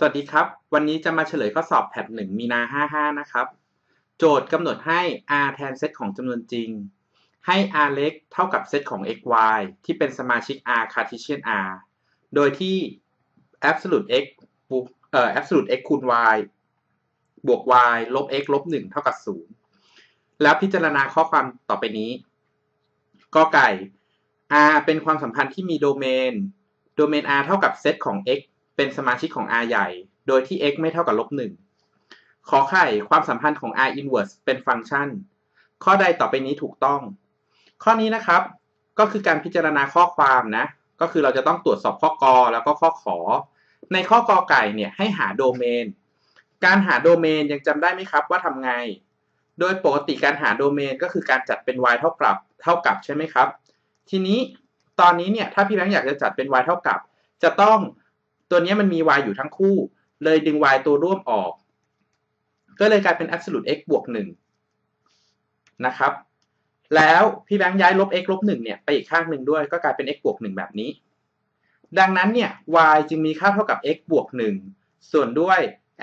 สวัสดีครับ วันนี้จะมาเฉลยข้อสอบแพทหนึ่งมีนา 55 นะครับ โจทย์กำหนดให้ r แทนเซตของจำนวนจริง ให้ r เล็กเท่ากับเซตของ x y ที่เป็นสมาชิก r Cartesian r โดยที่ absolute x เอ่อ absolute x คูณ y บวก y ลบ x ลบ 1 เท่ากับ 0 แล้วพิจารณาข้อความต่อไปนี้กไก่ r เป็นความสัมพันธ์ที่มีโดเมน โดเมน r เท่ากับเซตของ x เป็นสมาชิกของ R ใหญ่ โดยที่ x ไม่เท่ากับลบหนึ่งขอไข่ความสัมพันธ์ของ R inverse เป็นฟังก์ชัน ข้อใดต่อไปนี้ถูกต้อง ข้อนี้นะครับ ก็คือการพิจารณาข้อความนะ ก็คือเราจะต้องตรวจสอบข้อกอแล้วก็ข้อขอ ในข้อกอไก่เนี่ยให้หาโดเมน การหาโดเมนยังจำได้ไหมครับว่าทำไง โดยปกติการหาโดเมนก็คือการจัดเป็น y เท่ากับเท่ากับใช่ไหมครับ ทีนี้ตอนนี้เนี่ยถ้าพี่แบงค์อยากจะจัดเป็น y เท่ากับ จะต้อง ตัวนี้มันมี y อยู่ทั้งคู่ เลยดึง y ตัวร่วมออก ก็เลยกลายเป็น absolute x บวก1นะครับ แล้วพี่แบงค์ย้ายลบ x ลบ1เนี่ยไปอีกข้างหนึ่งด้วย ก็กลายเป็น x บวก1แบบนี้ ดังนั้นเนี่ย y จึงมีค่าเท่ากับ x บวก1ส่วนด้วย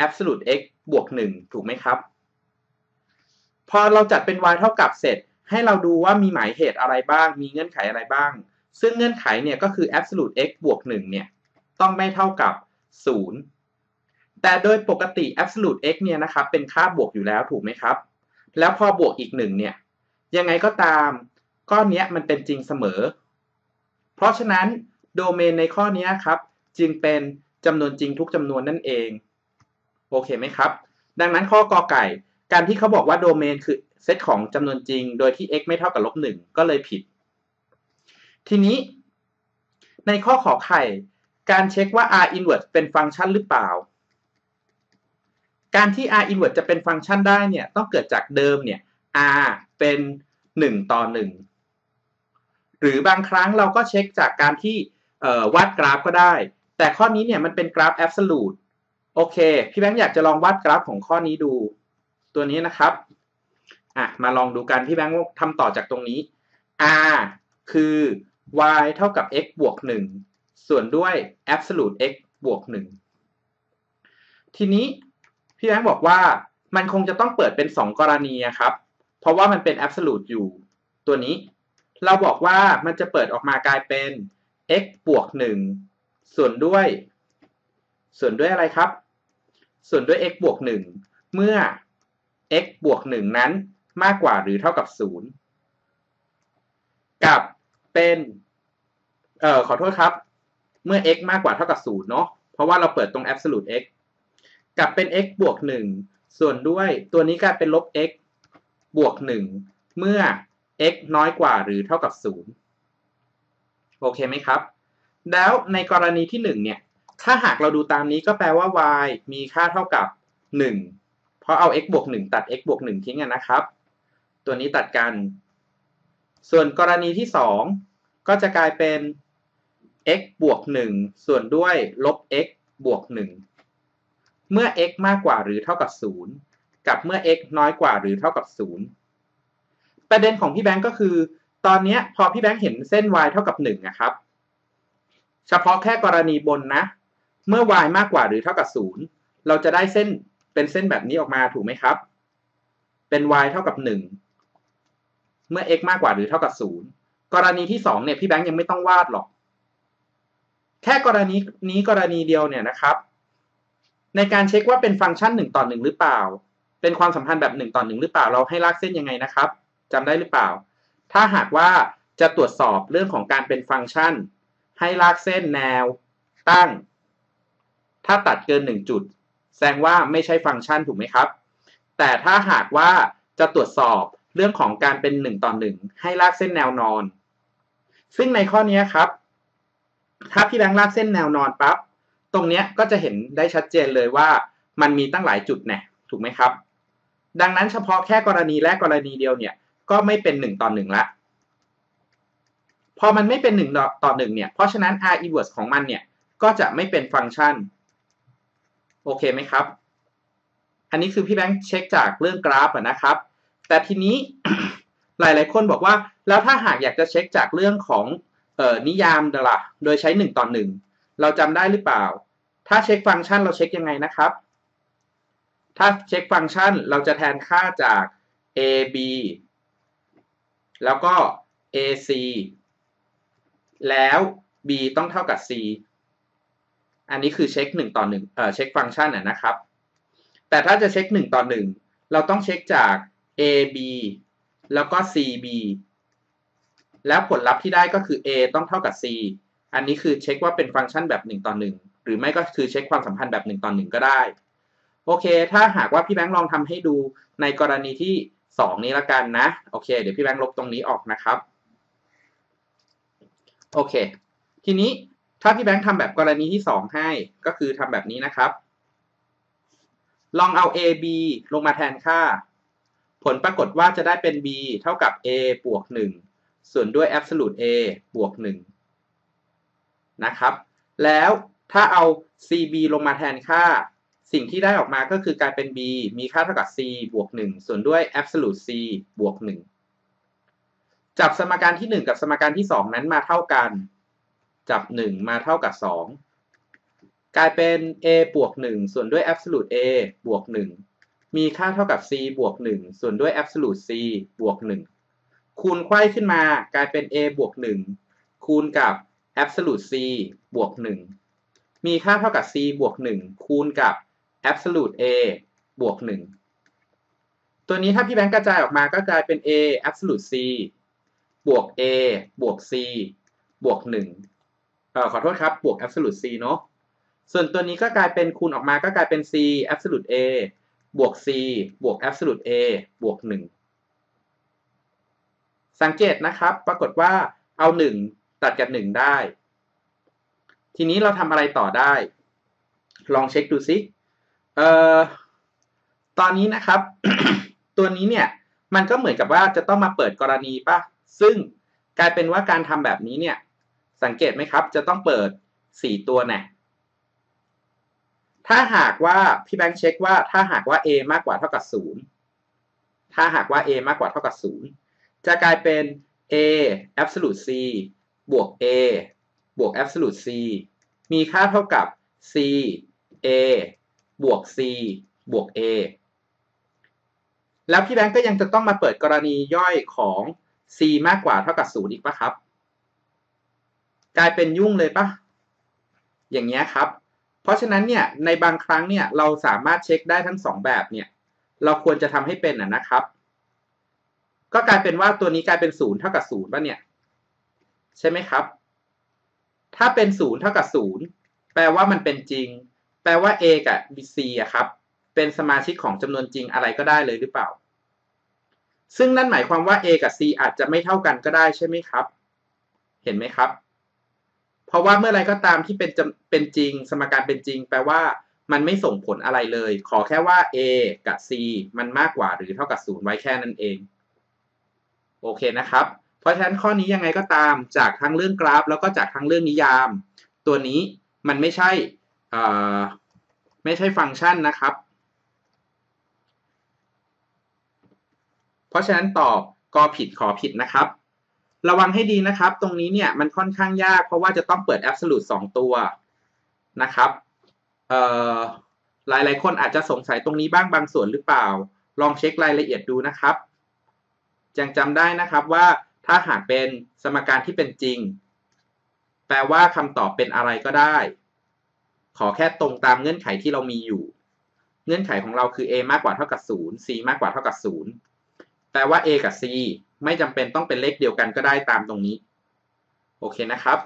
absolute x บวก1ถูกไหมครับ พอเราจัดเป็น y เท่ากับเสร็จ ให้เราดูว่ามีหมายเหตุอะไรบ้าง มีเงื่อนไขอะไรบ้าง ซึ่งเงื่อนไขเนี่ยก็คือ absolute x บวก1เนี่ย ต้องไม่เท่ากับ 0 แต่โดยปกติ absolute x เนี่ยนะครับเป็นค่าบวกอยู่แล้วถูกไหมครับ แล้วพอบวกอีกหนึ่งเนี่ยยังไงก็ตามก้อนนี้มันเป็นจริงเสมอ เพราะฉะนั้นโดเมนในข้อนี้ครับจึงเป็นจำนวนจริงทุกจำนวนนั่นเอง โอเคไหมครับ ดังนั้นข้อกอไก่ การที่เขาบอกว่าโดเมนคือเซตของจำนวนจริง โดยที่ x ไม่เท่ากับลบหนึ่งก็เลยผิด ทีนี้ ในข้อขอไข่ การเช็คว่า r inverse เป็นฟังก์ชันหรือเปล่า การที่ r inverse จะเป็นฟังก์ชันได้เนี่ยต้องเกิดจากเดิมเนี่ย r เป็น 1 ต่อ 1 หรือบางครั้งเราก็เช็คจากการที่วาดกราฟก็ได้ แต่ข้อนี้เนี่ยมันเป็นกราฟ absolute โอเค พี่แบงค์อยากจะลองวาดกราฟของข้อนี้ดู ตัวนี้นะครับอะมาลองดูกัน พี่แบงค์ทำต่อจากตรงนี้ r คือ y เท่ากับ x บวก 1 ส่วนด้วย absolute x บวก 1 ทีนี้พี่แบงค์บอกว่ามันคงจะต้องเปิดเป็น 2 กรณีครับ เพราะว่ามันเป็น absolute อยู่ตัวนี้ เราบอกว่ามันจะเปิดออกมากลายเป็น x บวก 1 ส่วนด้วย ส่วนด้วยอะไรครับ ส่วนด้วย x บวก 1 เมื่อ x บวก 1 นั้นมากกว่าหรือเท่ากับ 0 กับเป็น เอ่อ ขอโทษครับ เมื่อ x มากกว่าเท่ากับ0เนาะเพราะว่าเราเปิดตรง absolute x กับเป็น x บวก 1 ส่วนด้วยตัวนี้กลายเป็นลบ x บวก 1 เมื่อ x น้อยกว่าหรือเท่ากับ 0 โอเคไหมครับ แล้วในกรณีที่ 1 เนี่ย ถ้าหากเราดูตามนี้ก็แปลว่า y มีค่าเท่ากับ 1 เพราะเอา x บวก 1 ตัด x บวก 1 ทิ้งกันนะครับ ตัวนี้ตัดกัน ส่วนกรณีที่ 2 ก็จะกลายเป็น x บวก 1 ส่วนด้วยลบ x บวก 1 เมื่อ x มากกว่าหรือเท่ากับ 0 กับเมื่อ x น้อยกว่าหรือเท่ากับ 0 ประเด็นของพี่แบงก์ก็คือ ตอนนี้พอพี่แบงก์เห็นเส้น y เท่ากับ 1 นะครับ เฉพาะแค่กรณีบนนะ เมื่อ y มากกว่าหรือเท่ากับ 0 เราจะได้เส้นเป็นเส้นแบบนี้ออกมาถูกไหมครับ เป็น y เท่ากับ 1 เมื่อ x มากกว่าหรือเท่ากับ 0 กรณีที่ 2 เนี่ยพี่แบงก์ยังไม่ต้องวาดหรอก แค่กรณีนี้กรณีเดียวเนี่ยนะครับ ในการเช็คว่าเป็นฟังก์ชันหนึ่งต่อหนึ่งหรือเปล่า เป็นความสัมพันธ์แบบหนึ่งต่อหนึ่งหรือเปล่าเราให้ลากเส้นยังไงนะครับจำได้หรือเปล่า ถ้าหากว่าจะตรวจสอบเรื่องของการเป็นฟังก์ชัน ให้ลากเส้นแนวตั้ง ถ้าตัดเกินหนึ่งจุด แสดงว่าไม่ใช่ฟังก์ชันถูกไหมครับ แต่ถ้าหากว่าจะตรวจสอบเรื่องของการเป็นหนึ่งต่อหนึ่งให้ลากเส้นแนวนอน ซึ่งในข้อนี้ครับ ถ้าพี่แบงค์ลากเส้นแนวนอนปั๊บตรงเนี้ยก็จะเห็นได้ชัดเจนเลยว่ามันมีตั้งหลายจุดแน่ถูกไหมครับ ดังนั้นเฉพาะแค่กรณีแรกกรณีเดียวเนี่ยก็ไม่เป็นหนึ่งต่อหนึ่งละพอมันไม่เป็นหนึ่งต่อหนึ่งเนี่ยเพราะฉะนั้น r inverse ของมันเนี่ยก็จะไม่เป็นฟังก์ชันโอเคไหมครับ อันนี้คือพี่แบงค์เช็คจากเรื่องกราฟนะครับ แต่ทีนี้หลาย ๆ คนบอกว่า แล้วถ้าหากอยากจะเช็คจากเรื่องของ เอ่อนิยามดล่ะโดยใช้หนึ่งต่อหนึ่งเราจำได้หรือเปล่า ถ้าเช็คฟังก์ชันเราเช็คยังไงนะครับ ถ้าเช็คฟังก์ชันเราจะแทนค่าจาก a b แล้วก็ a c แล้ว b ต้องเท่ากับ c อันนี้คือเช็ค1ต่อ1เอ่อเช็คฟังก์ชันนะครับ แต่ถ้าจะเช็ค1ต่อ1เราต้องเช็คจาก a b แล้วก็ c b แล้วผลลัพธ์ที่ได้ก็คือ a ต้องเท่ากับ c อันนี้คือเช็คว่าเป็นฟังก์ชันแบบ1ต่อ1หรือไม่ก็คือเช็คความสัมพันธ์แบบ1ต่อ1ก็ได้ โอเค ถ้าหากว่าพี่แบงค์ลองทำให้ดูในกรณีที่ 2 นี้ละกันนะ โอเค เดี๋ยวพี่แบงค์ลบตรงนี้ออกนะครับ โอเค ทีนี้ถ้าพี่แบงค์ทำแบบกรณีที่ 2 ให้ ก็คือทำแบบนี้นะครับ ลองเอา a b ลงมาแทนค่า ผลปรากฏว่าจะได้เป็น b เท่ากับ a บวก 1 ส่วนด้วย absolute a บวก1นะครับ แล้วถ้าเอา cb ลงมาแทนค่า สิ่งที่ได้ออกมาก็คือกลายเป็น b มีค่าเท่ากับ c บวก1ส่วนด้วย absolute c บวก1จับสมการที่ 1 กับสมการที่ 2 นั้นมาเท่ากัน จับ 1 มาเท่ากับ 2 กลายเป็น a บวก1ส่วนด้วย absolute a บวก1มีค่าเท่ากับ c บวก1ส่วนด้วย absolute c บวก1 คูณไขว้ขึ้นมากลายเป็น a บวก1คูณกับ absolute c บวก1มีค่าเท่ากับ c บวก1คูณกับ absolute a บวก1ตัวนี้ถ้าพี่แบงค์กระจายออกมาก็กลายเป็น a absolute c บวก a บวก c บวก1เอ่อขอโทษครับ บวก absolute c เนาะส่วนตัวนี้ก็กลายเป็นคูณออกมาก็กลายเป็น c absolute a บวก c บวก absolute a บวก1 สังเกตนะครับ ปรากฏว่าเอา 1 ตัดกับ 1 ได้ ทีนี้เราทำอะไรต่อได้ ลองเช็คดูซิเอ่อตอนนี้นะครับ ตัวนี้เนี่ยมันก็เหมือนกับว่าจะต้องมาเปิดกรณีป่ะ ซึ่งกลายเป็นว่าการทำแบบนี้เนี่ย สังเกตไหมครับ จะต้องเปิด 4 ตัวแน่ถ้าหากว่าพี่แบงค์เช็คว่าถ้าหากว่า a มากกว่าเท่ากับ 0 ถ้าหากว่า a มากกว่าเท่ากับ 0 จะกลายเป็น a absolute c บวก a บวก absolute c มีค่าเท่ากับ c a บวก c บวก a แล้วพี่แบงค์ก็ยังจะต้องมาเปิดกรณีย่อยของ c มากกว่าเท่ากับ 0 อีกปะครับ กลายเป็นยุ่งเลยปะอย่างเงี้ยครับ เพราะฉะนั้นเนี่ยในบางครั้งเนี่ยเราสามารถเช็คได้ทั้งสองแบบเนี่ยเราควรจะทำให้เป็นอะนะครับ ก็กลายเป็นว่าตัวนี้กลายเป็นศูนย์เท่ากับศูนย์ป่ะเนี่ย ใช่ไหมครับ ถ้าเป็นศูนย์เท่ากับศูนย์แปลว่ามันเป็นจริง แปลว่า a กับ c อะครับ เป็นสมาชิกของจำนวนจริงอะไรก็ได้เลยหรือเปล่า ซึ่งนั่นหมายความว่า a กับ c อาจจะไม่เท่ากันก็ได้ใช่ไหมครับ เห็นไหมครับ เพราะว่าเมื่อไรก็ตามที่เป็นเป็นจริง สมการเป็นจริง แปลว่ามันไม่ส่งผลอะไรเลย ขอแค่ว่า a กับ c มันมากกว่าหรือเท่ากับ 0 ไว้แค่นั้นเอง โอเคนะครับ เพราะฉะนั้นข้อนี้ยังไงก็ตามจากทั้งเรื่องกราฟ แล้วก็จากทั้งเรื่องนิยาม ตัวนี้มันไม่ใช่ไม่ใช่ฟังก์ชันนะครับ เพราะฉะนั้นตอบกอผิดขอผิดนะครับ ระวังให้ดีนะครับ ตรงนี้เนี่ยมันค่อนข้างยากเพราะว่าจะต้องเปิด absolute 2 ตัวนะครับหลายหลายคนอาจจะสงสัยตรงนี้บ้างบางส่วนหรือเปล่า ลองเช็ครายละเอียดดูนะครับ ยังจำได้นะครับว่าถ้าหากเป็นสมการที่เป็นจริง แปลว่าคำตอบเป็นอะไรก็ได้ ขอแค่ตรงตามเงื่อนไขที่เรามีอยู่ เงื่อนไขของเราคือ a มากกว่าเท่ากับ 0 c มากกว่าเท่ากับ 0 แปลว่า a กับ c ไม่จำเป็นต้องเป็นเลขเดียวกันก็ได้ตามตรงนี้ โอเคนะครับ